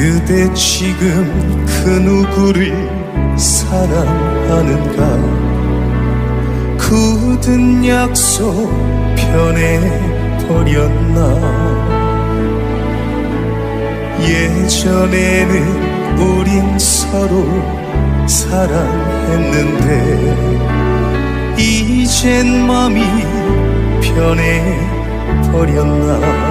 그대 지금 그 누구를 사랑하는가? 굳은 약속 변해버렸나? 예전에는 우린 서로 사랑했는데 이젠 맘이 변해버렸나